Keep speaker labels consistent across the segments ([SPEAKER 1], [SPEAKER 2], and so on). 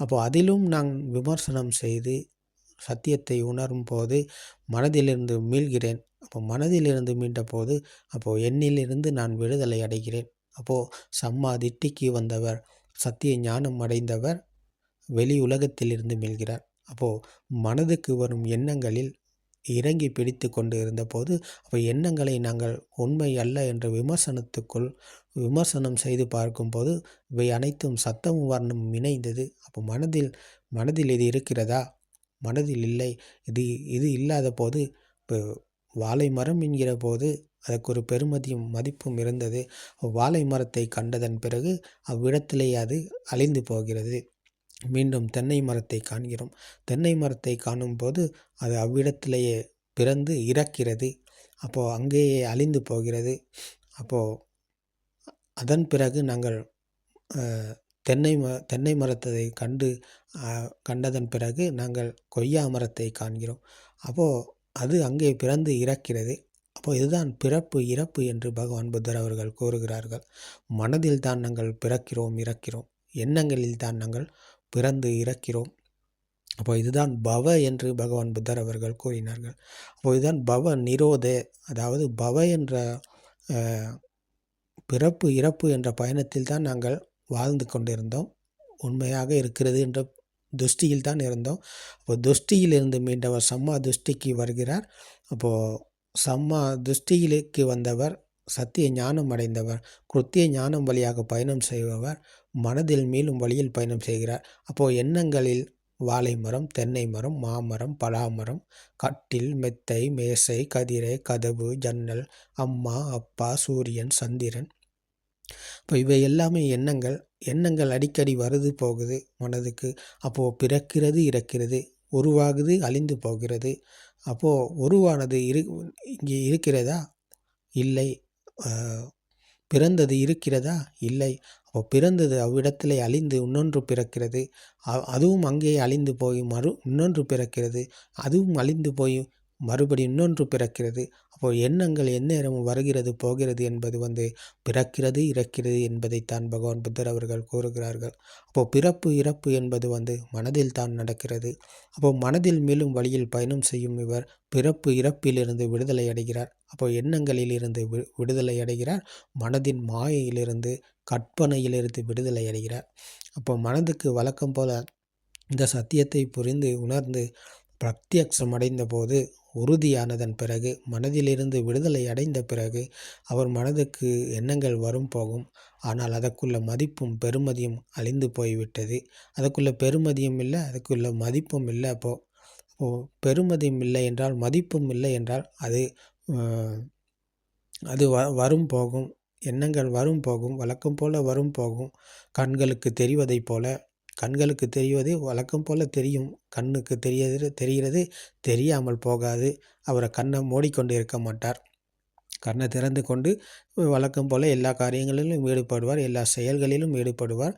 [SPEAKER 1] அப்போ அதிலும் நான் விமர்சனம் செய்து சத்தியத்தை உணரும் போது மனதிலிருந்து மீள்கிறேன். அப்போ மனதிலிருந்து மீண்ட போது அப்போது என்னிலிருந்து நான் விடுதலை அடைகிறேன். அப்போது சம்மா திட்டிக்கு வந்தவர் சத்திய ஞானம் அடைந்தவர் வெளி உலகத்திலிருந்து மீள்கிறார். அப்போது மனதுக்கு வரும் எண்ணங்களில் இறங்கி பிடித்து கொண்டு இருந்தபோது அவை எண்ணங்களை நாங்கள் உண்மை அல்ல என்ற விமர்சனத்துக்குள் விமர்சனம் செய்து பார்க்கும்போது இவை அனைத்தும் சத்தமும் வர்ணமும் இணைந்தது. அப்போ மனதில் மனதில் இது இருக்கிறதா? மனதில் இல்லை. இது இது இல்லாத போது இப்போ வாழை மரம் என்கிற போது அதற்கு ஒரு பெருமதியும் மதிப்பும் இருந்தது. வாழை மரத்தை கண்டதன் பிறகு அவ்விடத்திலே அது அழிந்து போகிறது. மீண்டும் தென்னை மரத்தை காண்கிறோம். தென்னை மரத்தை காணும்போது அது அவ்விடத்திலேயே பிறந்து இறக்கிறது. அப்போது அங்கேயே அழிந்து போகிறது. அப்போது அதன் பிறகு நாங்கள் தென்னை ம தென்னை மரத்தை கண்டு கண்டதன் பிறகு நாங்கள் கொய்யா மரத்தை காண்கிறோம். அப்போது அது அங்கே பிறந்து இறக்கிறது. அப்போது இதுதான் பிறப்பு இறப்பு என்று பகவான் புத்தர் அவர்கள் கூறுகிறார்கள். மனதில் தான் நாங்கள் பிறக்கிறோம் இறக்கிறோம். எண்ணங்களில் தான் நாங்கள் பிறந்து இறக்கிறோம். அப்போ இதுதான் பவ என்று பகவான் புத்தர் அவர்கள் கூறினார்கள். அப்போ இதுதான் பவ நிரோதே அதாவது பவ என்ற பிறப்பு இறப்பு என்ற பயணத்தில் தான் நாங்கள் வாழ்ந்து கொண்டிருந்தோம். உண்மையாக இருக்கிறது என்ற துஷ்டியில் தான் இருந்தோம். அப்போ துஷ்டியிலிருந்து மீண்டவர் சம்மா துஷ்டிக்கு வருகிறார். அப்போது சம்மா துஷ்டியிலுக்கு வந்தவர் சத்திய ஞானம் அடைந்தவர் கிருத்திய ஞானம் வழியாக பயணம் செய்பவர் மனதில் மீளும் வழியில் பயணம் செய்கிறார். அப்போது எண்ணங்களில் வாழை மரம் தென்னை மரம் மாமரம் பலாமரம் கட்டில் மெத்தை மேசை கதிரை கதவு ஜன்னல் அம்மா அப்பா சூரியன் சந்திரன். இப்போ இவை எல்லாமே எண்ணங்கள். எண்ணங்கள் அடிக்கடி வருது போகுது மனதுக்கு. அப்போது பிறக்கிறது இறக்கிறது உருவாகுது அழிந்து போகிறது. அப்போது உருவானது இரு இங்கே இருக்கிறதா? இல்லை. பிறந்தது இருக்கிறதா? இல்லை. அப்போ பிறந்தது அவ்விடத்திலே அழிந்து இன்னொன்று பிறக்கிறது. அதுவும் அங்கே அழிந்து போய் மறு இன்னொன்று பிறக்கிறது. அதுவும் அழிந்து போய் மறுபடி இன்னொன்று பிறக்கிறது. அப்போ எண்ணங்கள் எந்நேரமும் வருகிறது போகிறது என்பது வந்து பிறக்கிறது இறக்கிறது என்பதைத்தான் பகவான் புத்தர் அவர்கள் கூறுகிறார்கள். அப்போ பிறப்பு இறப்பு என்பது வந்து மனதில் தான் நடக்கிறது. அப்போ மனதில் மேலும் வழியில் பயணம் செய்யும் இவர் பிறப்பு இறப்பிலிருந்து விடுதலை அடைகிறார். அப்போ எண்ணங்களில் இருந்து விடுதலை அடைகிறார். மனதின் மாயையிலிருந்து கற்பனையிலிருந்து விடுதலை அடைகிறார். அப்போ மனதுக்கு வழக்கம் போல இந்த சத்தியத்தை புரிந்து உணர்ந்து பிரத்யக்ஷம் அடைந்த போது உறுதியானதன் பிறகு மனதிலிருந்து விடுதலை அடைந்த பிறகு அவர் மனதுக்கு எண்ணங்கள் வரும் போகும். ஆனால் அதற்குள்ள மதிப்பும் பெருமதியும் அழிந்து போய்விட்டது. அதுக்குள்ள பெருமதியும் இல்லை அதுக்குள்ள மதிப்பும் இல்லை அப்போது அப்போது பெருமதியும் இல்லை என்றால் மதிப்பும் இல்லை என்றால் அது அது வ வரும் போகும். எண்ணங்கள் வரும் போகும் வழக்கம் போல் வரும் போகும். கண்களுக்கு தெரிவதைப் போல கண்களுக்கு தெரிவது வழக்கம் போல் தெரியும். கண்ணுக்கு தெரியது தெரிகிறது தெரியாமல் போகாது. அவரை கண்ணை மூடிக்கொண்டு இருக்க மாட்டார். கண்ணை திறந்து கொண்டு வழக்கம் போல் எல்லா காரியங்களிலும் ஈடுபடுவார். எல்லா செயல்களிலும் ஈடுபடுவார்.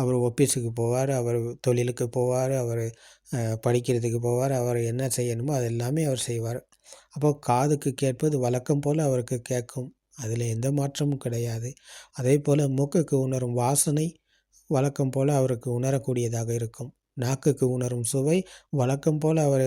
[SPEAKER 1] அவர் ஒஃபீஸுக்கு போவார் அவர் தொழிலுக்கு போவார் அவர் படிக்கிறதுக்கு போவார் அவர் என்ன செய்யணுமோ அது எல்லாமே அவர் செய்வார். அப்போ காதுக்கு கேட்பது வழக்கம் போல் அவருக்கு கேட்கும். அதில் எந்த மாற்றமும் கிடையாது. அதே போல் மூக்குக்கு உணரும் வாசனை வழக்கம் போல் அவருக்கு உணரக்கூடியதாக இருக்கும். நாக்குக்கு உணரும் சுவை வழக்கம் போல் அவர்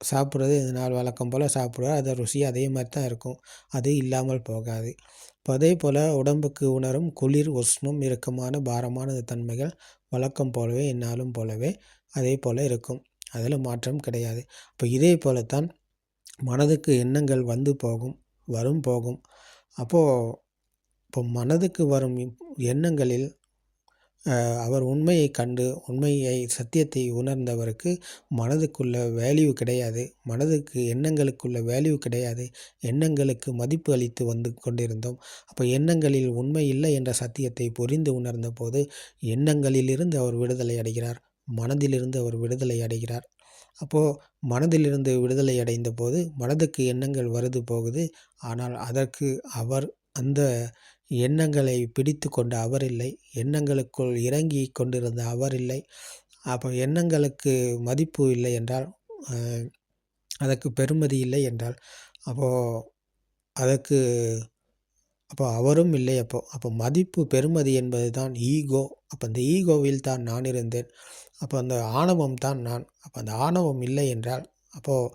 [SPEAKER 1] சாப்பிட்றது இதனால் வழக்கம் போல் சாப்பிடுவார். அதை ருசி அதே மாதிரி தான் இருக்கும். அது இல்லாமல் போகாது. இப்போ அதே போல் உடம்புக்கு உணரும் குளிர் உஷ்ணம் இறுக்கமான பாரமான தன்மைகள் வழக்கம் போலவே என்னாலும் போலவே அதே போல் இருக்கும். அதில் மாற்றம் கிடையாது. இப்போ இதே போலத்தான் மனதுக்கு எண்ணங்கள் வந்து போகும் வரும் போகும். அப்போது இப்போ மனதுக்கு வரும் எண்ணங்களில் அவர் உண்மையை கண்டு உண்மையை சத்தியத்தை உணர்ந்தவருக்கு மனதுக்குள்ள வேல்யூ கிடையாது. மனதுக்கு எண்ணங்களுக்குள்ள வேல்யூ கிடையாது. எண்ணங்களுக்கு மதிப்பு அளித்து வந்து கொண்டிருந்தோம். அப்போ எண்ணங்களில் உண்மை இல்லை என்ற சத்தியத்தை புரிந்து உணர்ந்த போது எண்ணங்களிலிருந்து அவர் விடுதலை அடைகிறார். மனதிலிருந்து அவர் விடுதலை அடைகிறார். அப்போது மனதிலிருந்து விடுதலை அடைந்த போது மனதுக்கு எண்ணங்கள் வருது போகுது. ஆனால் அதற்கு அவர் அந்த எண்ணங்களை பிடித்து கொண்ட அவர் இல்லை. எண்ணங்களுக்குள் இறங்கி கொண்டிருந்த அவர் இல்லை. அப்போ எண்ணங்களுக்கு மதிப்பு இல்லை என்றால் அதற்கு பெருமதி இல்லை என்றால் அப்போது அதற்கு அப்போ அவரும் இல்லை அப்போ. அப்போ மதிப்பு பெருமதி என்பது தான் ஈகோ. அப்போ அந்த ஈகோவில் தான் நான் இருந்தேன். அப்போ அந்த ஆணவம் தான் நான். அப்போ அந்த ஆணவம் இல்லை என்றால் அப்போது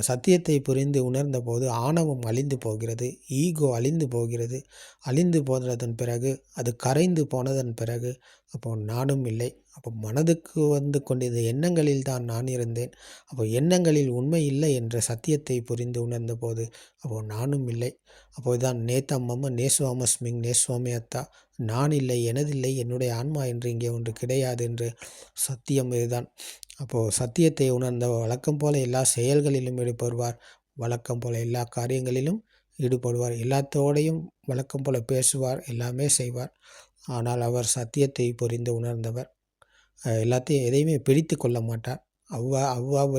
[SPEAKER 1] சத்தியத்தை புரிந்து உணர்ந்தபோது ஆணவம் அழிந்து போகிறது ஈகோ அழிந்து போகிறது. அழிந்து போனதன் பிறகு அது கரைந்து போனதன் பிறகு அப்போ நானும் இல்லை. அப்போ மனதுக்கு வந்து கொண்டிருந்த எண்ணங்களில் தான் நான் இருந்தேன். அப்போ எண்ணங்களில் உண்மை இல்லை என்ற சத்தியத்தை புரிந்து உணர்ந்த போது அப்போ நானும் இல்லை. அப்போதுதான் நேத்தம்மம்ம நேசுவாமஸ்மிங் நேசுவாமி அத்தா நான் இல்லை எனதில்லை என்னுடைய ஆன்மா என்று இங்கே ஒன்று கிடையாது என்று சத்தியம் இதுதான். அப்போது சத்தியத்தை உணர்ந்த வழக்கம் போல எல்லா செயல்களிலும் ஈடுபடுவார். வழக்கம் போல எல்லா காரியங்களிலும் ஈடுபடுவார். எல்லாத்தோடையும் வழக்கம் போல பேசுவார். எல்லாமே செய்வார். ஆனால் அவர் சத்தியத்தை புரிந்து உணர்ந்தவர். எல்லாத்தையும் எதையுமே பிடித்து கொள்ள மாட்டார். அவ்வா அவ்வளவு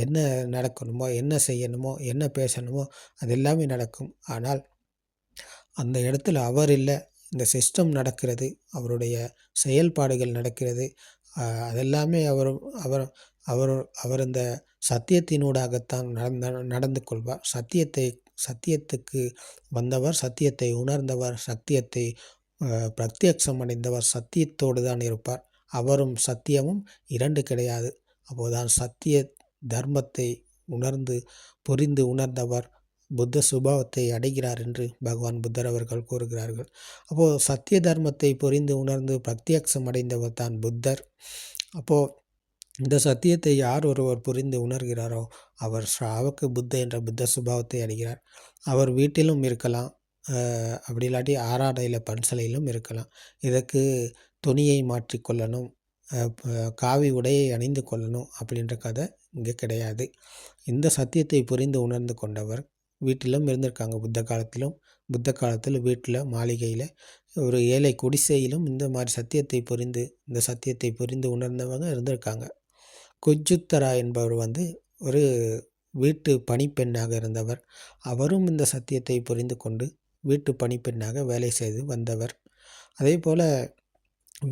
[SPEAKER 1] என்ன நடக்கணுமோ என்ன செய்யணுமோ என்ன பேசணுமோ அது எல்லாமே நடக்கும். ஆனால் அந்த இடத்துல அவர் இல்லை. இந்த சிஸ்டம் நடக்கிறது அவருடைய செயல்பாடுகள் நடக்கிறது அதெல்லாமே அவர் அவர் அவர் அவர் இந்த சத்தியத்தினூடாகத்தான் நடந்த நடந்து கொள்வார். சத்தியத்தை சத்தியத்துக்கு வந்தவர் சத்தியத்தை உணர்ந்தவர் சத்தியத்தை பிரத்யக்ஷம் அடைந்தவர் சத்தியத்தோடு தான் இருப்பார். அவரும் சத்தியமும் இரண்டு கிடையாது. அப்போதான் சத்திய தர்மத்தை உணர்ந்து புரிந்து உணர்ந்தவர் புத்த சுபாவத்தை அடைகிறார் என்று பகவான் புத்தர் அவர்கள் கூறுகிறார்கள். அப்போது சத்திய தர்மத்தை புரிந்து உணர்ந்து பிரத்யக்ஷம் அடைந்தவர் தான் புத்தர். அப்போது இந்த சத்தியத்தை யார் ஒருவர் புரிந்து உணர்கிறாரோ அவர் ஸ்ராவக்கு புத்த என்ற புத்த சுபாவத்தை அடைகிறார். அவர் வீட்டிலும் இருக்கலாம் அப்படி இல்லாட்டி ஆறாடையில் பன்சலையிலும் இருக்கலாம். இதற்கு துணியை மாற்றிக்கொள்ளணும் காவி உடையை அணிந்து கொள்ளணும் அப்படின்ற கதை இங்கே கிடையாது. இந்த சத்தியத்தை புரிந்து உணர்ந்து கொண்டவர் வீட்டிலும் இருந்திருக்காங்க. புத்த காலத்திலும் புத்த காலத்தில் வீட்டில் மாளிகையில் ஒரு ஏழை குடிசையிலும் இந்த மாதிரி சத்தியத்தை புரிந்து இந்த சத்தியத்தை புரிந்து உணர்ந்தவங்க இருந்திருக்காங்க. குஜுத்தரா என்பவர் வந்து ஒரு வீட்டு பணிப்பெண்ணாக இருந்தவர். அவரும் இந்த சத்தியத்தை புரிந்து கொண்டு வீட்டு பணிப்பெண்ணாக வேலை செய்து வந்தவர். அதே போல்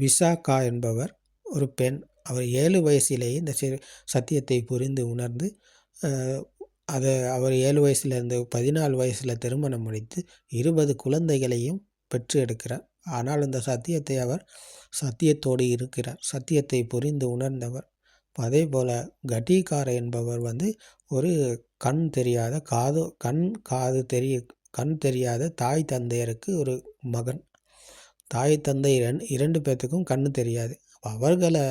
[SPEAKER 1] விசாகா என்பவர் ஒரு பெண். அவர் ஏழு வயசிலேயே இந்த சத்தியத்தை புரிந்து உணர்ந்து அதை அவர் ஏழு வயசுலேருந்து பதினாலு வயசில் திருமணம் முடித்து இருபது குழந்தைகளையும் பெற்று எடுக்கிறார். ஆனால் இந்த சத்தியத்தை அவர் சத்தியத்தோடு இருக்கிறார். சத்தியத்தை புரிந்து உணர்ந்தவர். அதே போல் கட்டிகார என்பவர் வந்து ஒரு கண் தெரியாத காது கண் காது தெரிய கண் தெரியாத தாய் தந்தையருக்கு ஒரு மகன். தாய் தந்தை இரண்டு பேர்த்துக்கும் கண் தெரியாது. அவர்களை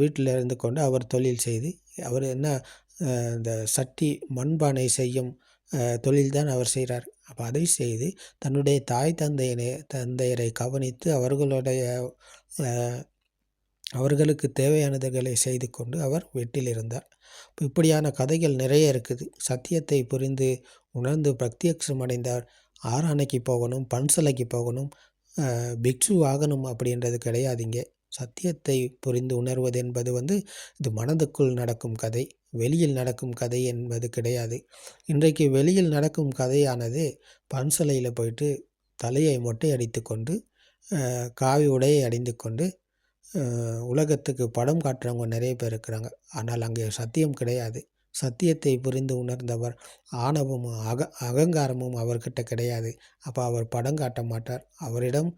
[SPEAKER 1] வீட்டில் இருந்து கொண்டு அவர் தொழில் செய்து அவர் என்ன இந்த சட்டி மண்பானை செய்யும் தொழில் தான் அவர் செய்கிறார் அப்போ அதை செய்து தன்னுடைய தாய் தந்தையனை தந்தையரை கவனித்து அவர்களுடைய அவர்களுக்கு தேவையானதுகளை செய்து கொண்டு அவர் வீட்டில் இருந்தார். இப்படியான கதைகள் நிறைய இருக்குது. சத்தியத்தை புரிந்து உணர்ந்து பிரத்யக்ஷம் அடைந்தார். ஆராணைக்கு போகணும் பன்சலைக்கு போகணும் பிக்ஷு ஆகணும் அப்படின்றது கிடையாதுங்க சத்தியத்தை புரிந்து உணர்வது என்பது வந்து இது மனதுக்குள் நடக்கும் கதை வெளியில் நடக்கும் கதை என்பது கிடையாது. இன்றைக்கு வெளியில் நடக்கும் கதையானது பன்சலையில் போயிட்டு தலையை மொட்டை அடித்து கொண்டு காவி உடையை அணிந்து கொண்டு உலகத்துக்கு படம் காட்டுறவங்க நிறைய பேர் இருக்கிறாங்க. ஆனால் அங்கே சத்தியம் கிடையாது. சத்தியத்தை புரிந்து உணர்ந்தவர். ஆணவமும் அக அகங்காரமும் அவர்கிட்ட கிடையாது. அப்போ அவர் படம் காட்ட மாட்டார். அவரிடம்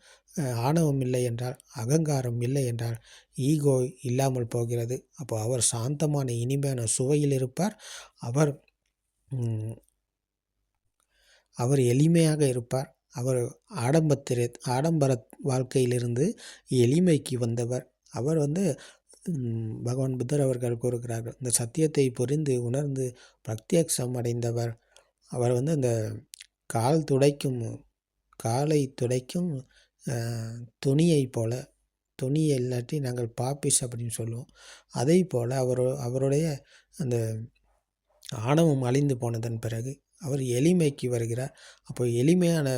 [SPEAKER 1] ஆணவம் இல்லை என்றால் அகங்காரம் இல்லை என்றால் ஈகோ இல்லாமல் போகிறது. அப்போ அவர் சாந்தமான இனிமையான சுவையில் இருப்பார். அவர் அவர் எளிமையாக இருப்பார். அவர் ஆடம்பத்திர ஆடம்பர வாழ்க்கையிலிருந்து எளிமைக்கு வந்தவர். அவர் வந்து பகவான் புத்தர் அவர்கள் கூறுகிறார்கள். இந்த சத்தியத்தை புரிந்து உணர்ந்து பிரத்யக்ஷம் அடைந்தவர். அவர் வந்து அந்த கால் துடைக்கும் காலை துடைக்கும் துணியை போல துணியை இல்லாட்டி நாங்கள் பாப்பிஸ் அப்படின்னு சொல்லுவோம். அதே போல் அவர் அவருடைய அந்த ஆணவம் அழிந்து போனதன் பிறகு அவர் எளிமைக்கு வருகிறார். அப்போ எளிமையான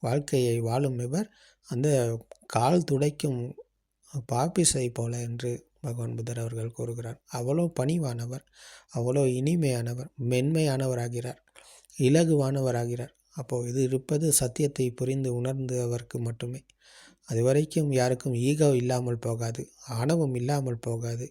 [SPEAKER 1] வாழ்க்கையை வாழும் இவர் அந்த கால் துடைக்கும் பாப்பிஸை போல என்று பகவான் புத்தர் அவர்கள் கூறுகிறார் அவ்வளோ பணிவானவர் அவ்வளோ இனிமையானவர் மென்மையானவராகிறார் இலகுவானவராகிறார். அப்போது இது இருப்பது சத்தியத்தை புரிந்து உணர்ந்தவருக்கு மட்டுமே. அது வரைக்கும் யாருக்கும் ஈகோ இல்லாமல் போகாது ஆணவம் இல்லாமல் போகாது.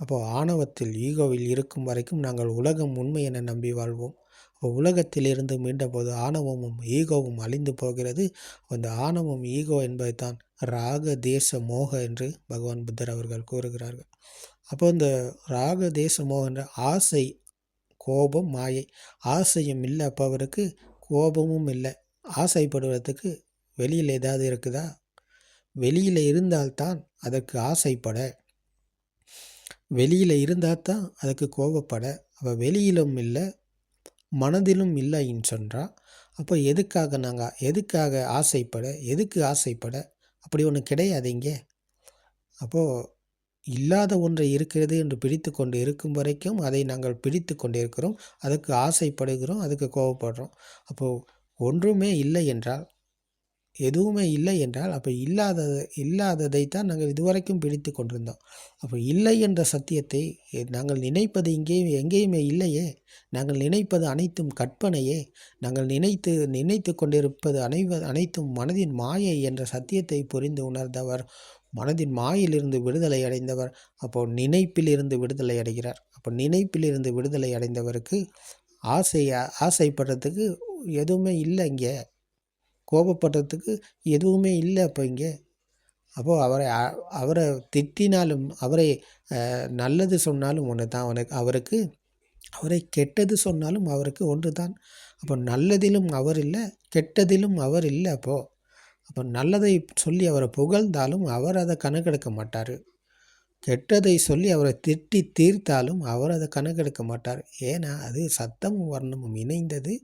[SPEAKER 1] அப்போது ஆணவத்தில் ஈகோவில் இருக்கும் வரைக்கும் நாங்கள் உலகம் உண்மை என நம்பி வாழ்வோம். உலகத்திலிருந்து மீண்டபோது ஆணவமும் ஈகோவும் அழிந்து போகிறது. அந்த ஆணவம் ஈகோ என்பதைத்தான் ராக தேச மோக என்று பகவான் புத்தர் அவர்கள் கூறுகிறார்கள். அப்போ இந்த ராக தேச மோக என்ற ஆசை கோபம் மாயை ஆசையும் இல்லை. அப்போ அவருக்கு கோபமும் இல்லை. ஆசைப்படுவதற்கு வெளியில் ஏதாவது இருக்குதா? வெளியில் இருந்தால்தான் அதற்கு ஆசைப்பட. வெளியில் இருந்தால் தான் அதுக்கு கோபப்பட. அப்போ வெளியிலும் இல்லை மனதிலும் இல்லைன்னு சொன்னால் அப்போ எதுக்காக நாங்கள் எதுக்காக ஆசைப்பட எதுக்கு ஆசைப்பட? அப்படி ஒன்று கிடையாது இங்கே. அப்போது இல்லாத ஒன்றை இருக்கிறது என்று பிடித்து கொண்டு இருக்கும் வரைக்கும் அதை நாங்கள் பிடித்து கொண்டு இருக்கிறோம் அதுக்கு ஆசைப்படுகிறோம் அதுக்கு கோவப்படுறோம். அப்போது ஒன்றுமே இல்லை என்றால் எதுவுமே இல்லை என்றால் அப்போ இல்லாதது இல்லாததை தான் நாங்கள் இதுவரைக்கும் பிடித்து கொண்டிருந்தோம். அப்போ இல்லை என்ற சத்தியத்தை நாங்கள் நினைப்பது இங்கேயும் எங்கேயுமே இல்லையே. நாங்கள் நினைப்பது அனைத்தும் கற்பனையே. நாங்கள் நினைத்து நினைத்து கொண்டிருப்பது அனைவ அனைத்தும் மனதின் மாயை என்ற சத்தியத்தை புரிந்து உணர்ந்தவர் மனதின் மாயிலிருந்து விடுதலை அடைந்தவர் அப்போ நினைப்பிலிருந்து விடுதலை அடைகிறார். அப்போ நினைப்பிலிருந்து விடுதலை அடைந்தவருக்கு ஆசை ஆசைப்படுறதுக்கு எதுவுமே இல்லை இங்கே. கோபப்படுறதுக்கு எதுவுமே இல்லை அப்போ இங்கே. அப்போது அவரை அவரை திட்டினாலும் அவரை நல்லது சொன்னாலும் ஒன்று தான். அவனுக்கு அவருக்கு அவரை கெட்டது சொன்னாலும் அவருக்கு ஒன்று தான். அப்போ நல்லதிலும் அவர் இல்லை கெட்டதிலும் அவர் இல்லை அப்போது அப்போ நல்லதை சொல்லி அவரை புகழ்ந்தாலும் அவர் அதை கணக்கெடுக்க மாட்டார். கெட்டதை சொல்லி அவரை திட்டி தீர்த்தாலும் அவர் அதை கணக்கெடுக்க மாட்டார். ஏன்னா அது சத்தமும் வர்ணமும் இணைந்தது.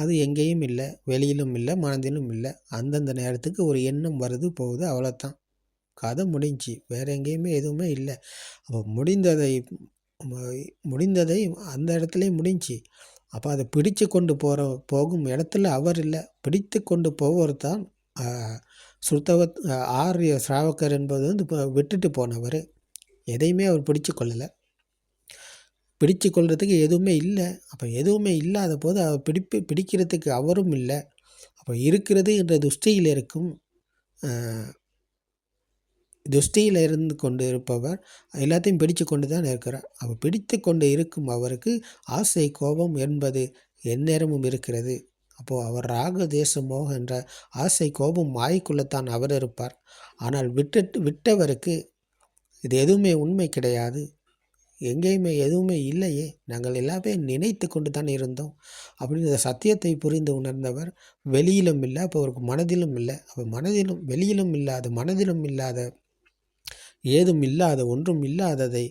[SPEAKER 1] அது எங்கேயும் இல்லை வெளியிலும் இல்லை மனதிலும் இல்லை. அந்தந்த நேரத்துக்கு ஒரு எண்ணம் வருது போகுது அவ்வளோதான் கதை முடிஞ்சு வேறு எங்கேயுமே எதுவுமே இல்லை. அப்போ முடிந்ததை முடிந்ததை அந்த இடத்துலையும் முடிஞ்சு அப்போ அதை பிடிச்சு கொண்டு போகிற போகும் இடத்துல அவர் இல்லை. பிடித்து கொண்டு போவர் தான் சுத்தவ ஆரிய ஸ்ராவக்கர் என்பது வந்து இப்போ விட்டுட்டு போனவர். எதையுமே அவர் பிடிச்சு கொள்ளலை. பிடிச்சு கொள்றதுக்கு எதுவுமே இல்லை. அப்போ எதுவுமே இல்லாத போது அவர் பிடிப்பு பிடிக்கிறதுக்கு அவரும் இல்லை. அப்போ இருக்கிறது என்ற துஷ்டியில் இருக்கும் துஷ்டியில் இருந்து கொண்டு இருப்பவர் எல்லாத்தையும் பிடித்து கொண்டு தான் இருக்கிறார். அவர் பிடித்து கொண்டு இருக்கும் அவருக்கு ஆசை கோபம் என்பது எந்நேரமும் இருக்கிறது. அப்போது அவர் ராக தேசமோ என்ற ஆசை கோபம் மாய்க்குள்ளத்தான் அவர் இருப்பார். ஆனால் விட்டு விட்டவருக்கு இது எதுவுமே உண்மை கிடையாது. எங்கேயுமே எதுவுமே இல்லையே. நாங்கள் எல்லாமே நினைத்து கொண்டு தான் இருந்தோம். அப்படின்னு சத்தியத்தை புரிந்து உணர்ந்தவர் வெளியிலும் இல்லை அப்போ அவருக்கு மனதிலும் இல்லை. அப்போ மனதிலும் வெளியிலும் இல்லாத மனதிலும் இல்லாத ஏதும் இல்லாத ஒன்றும் இல்லாததை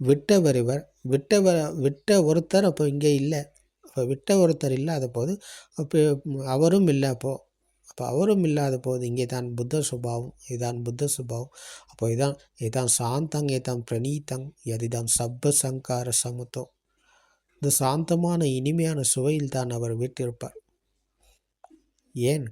[SPEAKER 1] விட்டவர் இவர். விட்டவர் விட்ட ஒருத்தர் அப்போ இங்கே இல்லை. அப்போ விட்ட ஒருத்தர் இல்லாத போது அப்போ அவரும் இல்லை அப்போது அப்போ அவரும் இல்லாத போது இங்கே தான் புத்த சுபாவம் இதுதான் புத்த சுபாவம். அப்போ இதான் இதுதான் சாந்தங் இதுதான் பிரணீத்தங் எதுதான் சப்ப சங்கார சமத்துவம் இந்த சாந்தமான இனிமையான சுவையில் தான் அவர் விட்டிருப்பார். ஏன்?